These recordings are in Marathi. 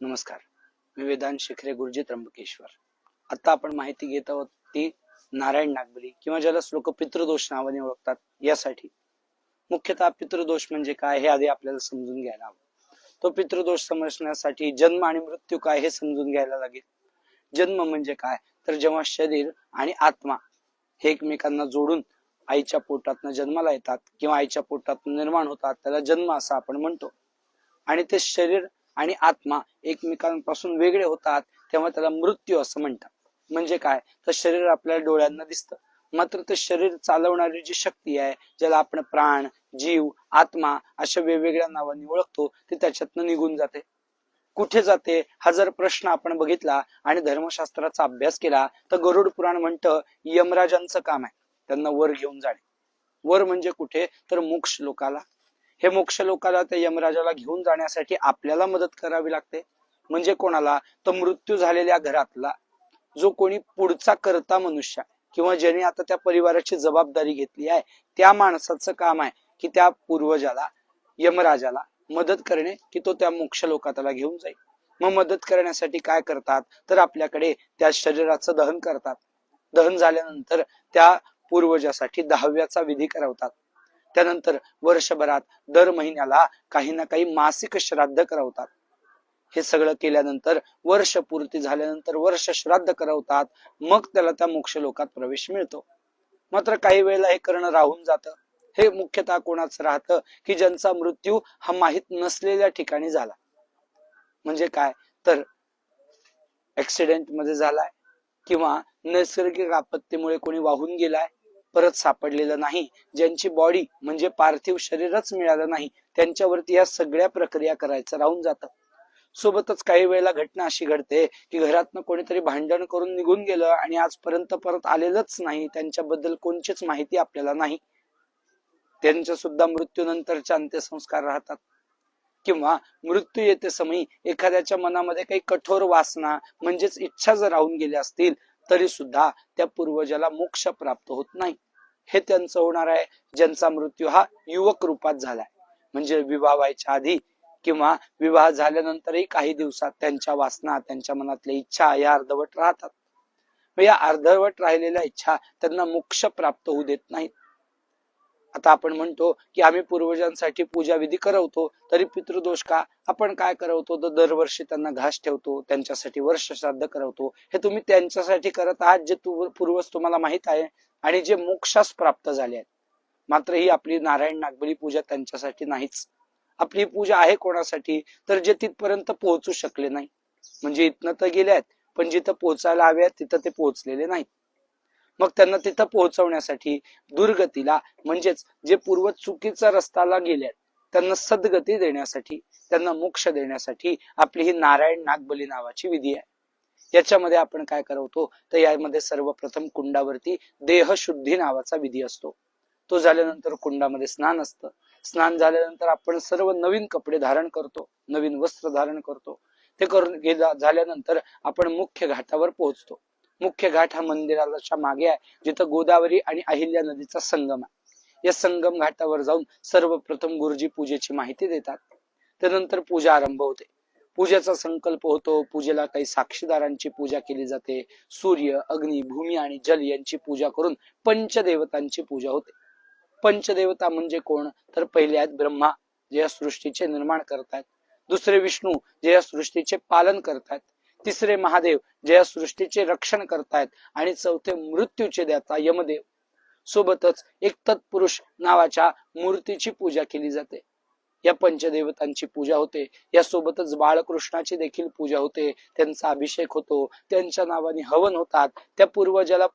नमस्कार. मी वेदांत शिखरे गुरुजी त्र्यंबकेश्वर. आता आपण माहिती घेत आहोत ती नारायण नागबली किंवा ज्याला लोक पितृदोष नावाने ओळखतात यासाठी. मुख्यतः पितृदोष म्हणजे काय हे आधी आपल्याला समजून घ्यायला हवं. तो पितृदोष समजण्यासाठी जन्म आणि मृत्यू काय हे समजून घ्यायला लागेल. जन्म म्हणजे काय? तर जेव्हा शरीर आणि आत्मा हे एकमेकांना जोडून आईच्या पोटातनं जन्माला येतात किंवा आईच्या पोटातून निर्माण होतात त्याला जन्म असं आपण म्हणतो. आणि ते शरीर आणि आत्मा एकमेकांपासून वेगळे होतात तेव्हा त्याला मृत्यू असं म्हणतात. म्हणजे काय? तर शरीर आपल्या डोळ्यांना दिसतं. मात्र ते शरीर चालवणारी जी शक्ती आहे ज्याला आपण प्राण जीव आत्मा अशा वेगवेगळ्या नावांनी ओळखतो ते त्याच्यातनं निघून जाते. कुठे जाते? हा जर प्रश्न आपण बघितला आणि धर्मशास्त्राचा अभ्यास केला तर गरुड पुराण म्हणतं यमराजांचं काम आहे. त्यांना वर घेऊन जाणे. वर म्हणजे कुठे? तर मोक्ष लोकाला. हे मोक्ष लोकाला त्या यमराजाला घेऊन जाण्यासाठी आपल्याला मदत करावी लागते. म्हणजे कोणाला? तर मृत्यू झालेल्या घरातला जो कोणी पुढचा करता मनुष्य किंवा ज्याने आता त्या परिवाराची जबाबदारी घेतली आहे त्या माणसाचं काम आहे की त्या पूर्वजाला यमराजाला मदत करणे की तो त्या मोक्ष लोकाताला घेऊन जाईल. मग मदत करण्यासाठी काय करतात? तर आपल्याकडे त्या शरीराचं दहन करतात. दहन झाल्यानंतर त्या पूर्वजासाठी दहाव्याचा विधी करवतात. त्यानंतर वर्षभरात दर महिन्याला काही ना काही मासिक श्राद्ध करवतात. हे सगळं केल्यानंतर वर्ष पूर्ती झाल्यानंतर वर्ष श्राद्ध करवतात मग त्याला त्या मोक्ष लोकात प्रवेश मिळतो. मात्र काही वेळेला हे करणं राहून जातं. हे मुख्यतः कोणाचं राहतं की ज्यांचा मृत्यू हा माहीत नसलेल्या ठिकाणी झाला. म्हणजे काय? तर ऍक्सिडेंटमध्ये झालाय किंवा नैसर्गिक आपत्तीमुळे कोणी वाहून गेलाय परत सापडलेलं नाही. ज्यांची बॉडी म्हणजे पार्थिव शरीरच मिळालं नाही त्यांच्यावरती या सगळ्या प्रक्रिया करायचं राहून जातं. सोबतच काही वेळेला घटना अशी घडते की घरातनं कोणीतरी भांडण करून निघून गेलं आणि आजपर्यंत परत आलेलंच नाही त्यांच्याबद्दल कोणचीच माहिती आपल्याला नाही. त्यांच्या सुद्धा मृत्यूनंतरचे अंत्यसंस्कार राहतात. किंवा मृत्यू येते समयी एखाद्याच्या मनामध्ये काही कठोर वासना म्हणजेच इच्छा जर राहून गेल्या असतील तरी सुद्धा त्या पूर्वजाला मोक्ष प्राप्त होत नाही. हे त्यांचं होणार आहे. ज्यांचा मृत्यू हा युवक रूपात झालाय. म्हणजे विवाह व्हायच्या आधी किंवा विवाह झाल्यानंतरही काही दिवसात त्यांच्या वासना त्यांच्या मनातल्या इच्छा या अर्धवट राहतात. या अर्धवट राहिलेल्या इच्छा त्यांना मोक्ष प्राप्त होऊ देत नाहीत. आता आपण म्हणतो की आम्ही पूर्वजांसाठी पूजा विधी करवतो तरी पितृदोष का? आपण काय करवतो? तर दरवर्षी त्यांना घास ठेवतो त्यांच्यासाठी वर्ष श्राद्ध करवतो. हे तुम्ही त्यांच्यासाठी करत आहात जे तू पूर्वज तुम्हाला माहीत आहे आणि जे मोक्षास प्राप्त झाले आहेत. मात्र ही आपली नारायण नागबली पूजा त्यांच्यासाठी नाहीच. आपली पूजा आहे कोणासाठी? तर जे तिथपर्यंत पोहोचू शकले नाही. म्हणजे इथनं तर गेले आहेत पण जिथं पोहोचायला हव्यात तिथं ते पोहोचलेले नाहीत. मग त्यांना तिथं पोहोचवण्यासाठी दुर्गतीला म्हणजेच जे पूर्व चुकीचा रस्ताला गेल्यात त्यांना सद्गती देण्यासाठी त्यांना मोक्ष देण्यासाठी आपली ही नारायण नागबली नावाची विधी आहे. याच्यामध्ये आपण काय करवतो? तर यामध्ये सर्वप्रथम कुंडावरती देहशुद्धी नावाचा विधी असतो. तो झाल्यानंतर कुंडामध्ये स्नान असतं. स्नान झाल्यानंतर आपण सर्व नवीन कपडे धारण करतो नवीन वस्त्र धारण करतो. ते करून झाल्यानंतर आपण मुख्य घाटावर पोहोचतो. मुख्य घाट हा मंदिराच्या मागे आहे जिथं गोदावरी आणि अहिल्या नदीचा संगम आहे. या संगम घाटावर जाऊन सर्वप्रथम गुरुजी पूजेची माहिती देतात. त्यानंतर पूजा आरंभ होते. पूजेचा संकल्प होतो पूजेला काही साक्षीदारांची पूजा केली जाते. सूर्य अग्नी भूमी आणि जल यांची पूजा करून पंचदेवतांची पूजा होते. पंचदेवता म्हणजे कोण? तर पहिले आहेत ब्रह्मा जे या सृष्टीचे निर्माण करतायत. दुसरे विष्णू जे या सृष्टीचे पालन करतायत. तिसरे महादेव जे या सृष्टीचे रक्षण करतायत आणि चौथे मृत्यूचे देता यमदेव. सोबतच एक तत्पुरुष नावाच्या मूर्तीची पूजा केली जाते. या पंचदेवतांची पूजा होते. या सोबतच बाळकृष्णाची देखील पूजा होते. त्यांचा अभिषेक होतो. त्यांच्या नावाने हवन होतात. त्या पूर्वजाला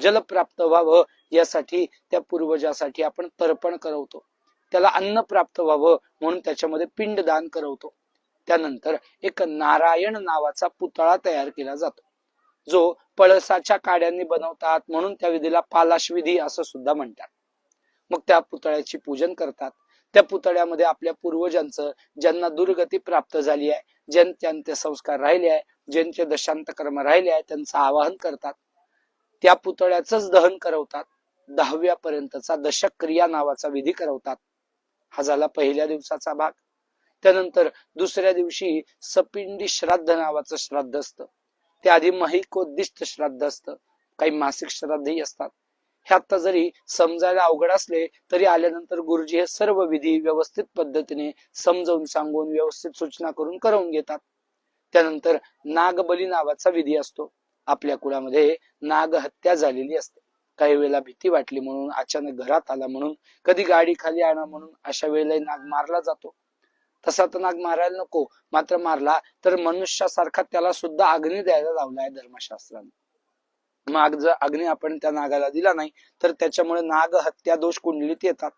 जल प्राप्त व्हावं यासाठी त्या पूर्वजासाठी आपण तर्पण करवतो. त्याला अन्न प्राप्त व्हावं म्हणून त्याच्यामध्ये पिंडदान करवतो. त्यानंतर एक नारायण नावाचा पुतळा तयार केला जातो. जो पळसाच्या काड्यांनी बनवतात म्हणून त्या विधीला पालाश विधी असं सुद्धा म्हणतात. मग त्या पुतळ्याची पूजन करतात. त्या पुतळ्यामध्ये आपल्या पूर्वजांचं ज्यांना दुर्गती प्राप्त झाली आहे ज्यांचे अंत्यसंस्कार राहिले आहे ज्यांचे दशांत कर्म राहिले आहे त्यांचं आवाहन करतात. त्या पुतळ्याच दहन करवतात. दहाव्या पर्यंतचा दशक्रिया नावाचा विधी करवतात. हा झाला पहिल्या दिवसाचा भाग. त्यानंतर दुसऱ्या दिवशी सपिंडी श्राद्ध नावाचं श्राद्ध असतं. ते आधी महिकोद्दिष्ट श्राद्ध असतं. काही मासिक श्राद्धही असतात. हे आता जरी समजायला अवघड असले तरी आल्यानंतर गुरुजी हे सर्व विधी व्यवस्थित पद्धतीने समजावून सांगून व्यवस्थित सूचना करून करवून घेतात. त्यानंतर नागबली नावाचा विधी असतो. आपल्या कुळामध्ये नाग हत्या झालेली असते. काही वेळेला भीती वाटली म्हणून अचानक घरात आला म्हणून कधी गाडी खाली आणा म्हणून अशा वेळेला नाग मारला जातो. तसा तर नाग मारायला नको. मात्र मारला तर मनुष्यासारखा त्याला सुद्धा अग्नी द्यायला लावलाय धर्मशास्त्राने. मग जर अग्नी आपण त्या नागाला दिला नाही तर त्याच्यामुळे नाग हत्या दोष कुंडलीत येतात.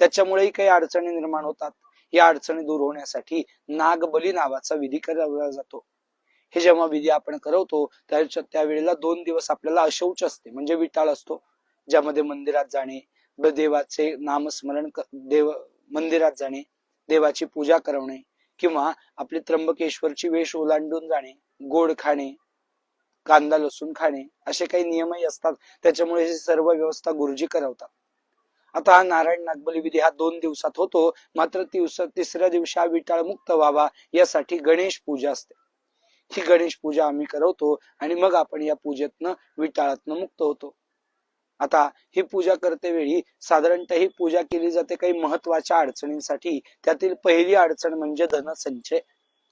त्याच्यामुळेही काही अडचणी निर्माण होतात. या अडचणी दूर होण्यासाठी नागबली नावाचा विधी करावा जातो. हे जेव्हा विधी आपण करवतो त्याच्या त्यावेळेला दोन दिवस आपल्याला अशौच असते म्हणजे विटाळ असतो ज्यामध्ये मंदिरात जाणे देवाचे नामस्मरण देव मंदिरात जाणे देवाची पूजा करवणे किंवा आपली त्र्यंबकेश्वरची वेश ओलांडून जाणे गोड खाणे कांदा लसूण खाणे असे काही नियमही असतात. त्याच्यामुळे ही सर्व व्यवस्था गुरुजी करवतात. आता हा नारायण नागबली विधी हा दोन दिवसात होतो. मात्र तिसऱ्या दिवशी हा विटाळ मुक्त व्हावा यासाठी गणेश पूजा असते. ही गणेश पूजा आम्ही करवतो आणि मग आपण या पूजेतनं विटाळातनं मुक्त होतो. आता ही पूजा करते वेळी साधारणतः ही पूजा केली जाते काही महत्त्वाच्या अडचणींसाठी. त्यातील पहिली अडचण म्हणजे धनसंचय.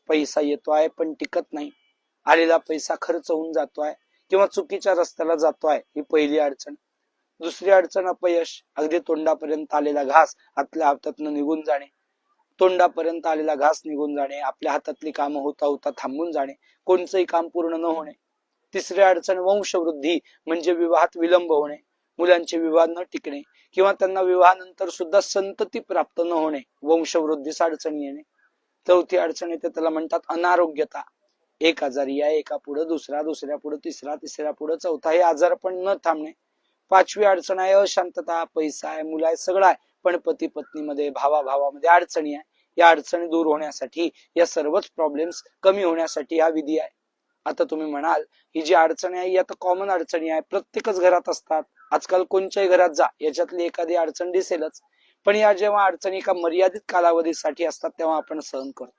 पैसा येतो आहे पण टिकत नाही. आलेला पैसा खर्च होऊन जातोय किंवा चुकीच्या रस्त्याला जातोय ही पहिली अडचण. दुसरी अडचण अपयश. अगदी तोंडापर्यंत आलेला घास आपल्या हातातनं निघून जाणे. तोंडापर्यंत आलेला घास निघून जाणे. आपल्या हातातली कामं होता होता थांबून जाणे. कोणचंही काम पूर्ण न होणे. तिसरी अडचण वंशवृद्धी म्हणजे विवाहात विलंब होणे. मुलांचे विवाह न टिकणे किंवा त्यांना विवाहानंतर सुद्धा संतती प्राप्त न होणे वंशवृद्धीस अडचणी येणे. चौथी अडचण येते त्याला म्हणतात अनारोग्यता. एक आजारी या एका पुढे दुसरा दुसऱ्या पुढे तिसरा तिसऱ्या पुढे चौथा हे आजार पण न थांबणे. पाचवी अडचण आहे अशांतता पैसा आहे मुलं आहे सगळं आहे पण पती पत्नीमध्ये भावा भावामध्ये अडचणी आहे. या अडचणी दूर होण्यासाठी या सर्वच प्रॉब्लेम्स कमी होण्यासाठी हा विधी आहे. आता तुम्ही म्हणाल ही जी अडचणी आहे ही आता कॉमन अडचणी आहे. प्रत्येकच घरात असतात. आजकाल कोणत्याही घरात जा याच्यातली एखादी अडचण दिसेलच. पण या जेव्हा अडचणी एका मर्यादित कालावधीसाठी असतात तेव्हा आपण सहन करतो.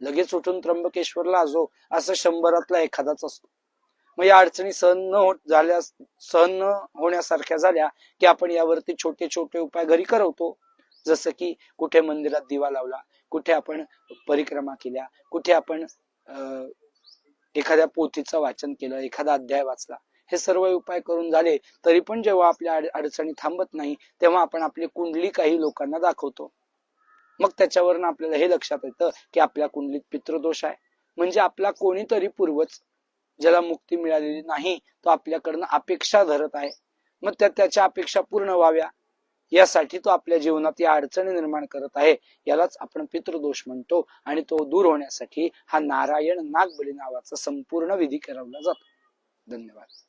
लगेच उठून त्र्यंबकेश्वरला आजो असं शंभरातला एखादाच असतो. मग या अडचणी सहन न होत झाल्या सहन न होण्यासारख्या झाल्या की आपण यावरती छोटे छोटे उपाय घरी करवतो. जसं की कुठे मंदिरात दिवा लावला कुठे आपण परिक्रमा केल्या कुठे आपण अं, एखाद्या पोथीचं वाचन केलं एखादा अध्याय वाचला. हे सर्व उपाय करून झाले तरी पण जेव्हा आपल्या अडचणी थांबत नाही तेव्हा आपण आपली कुंडली काही लोकांना दाखवतो. मग त्याच्यावरनं आपल्याला हे लक्षात येतं की आपल्या कुंडलीत पितृदोष आहे. म्हणजे आपला कोणीतरी पूर्वज ज्याला मुक्ती मिळालेली नाही तो आपल्याकडनं अपेक्षा धरत आहे. मग त्या त्याच्या अपेक्षा पूर्ण व्हाव्या. यासाठी तो आपल्या जीवनात या अडचणी निर्माण करत आहे. यालाच आपण पितृदोष म्हणतो. आणि तो दूर होण्यासाठी हा नारायण नागबली नावाचा संपूर्ण विधी करवला जातो. धन्यवाद.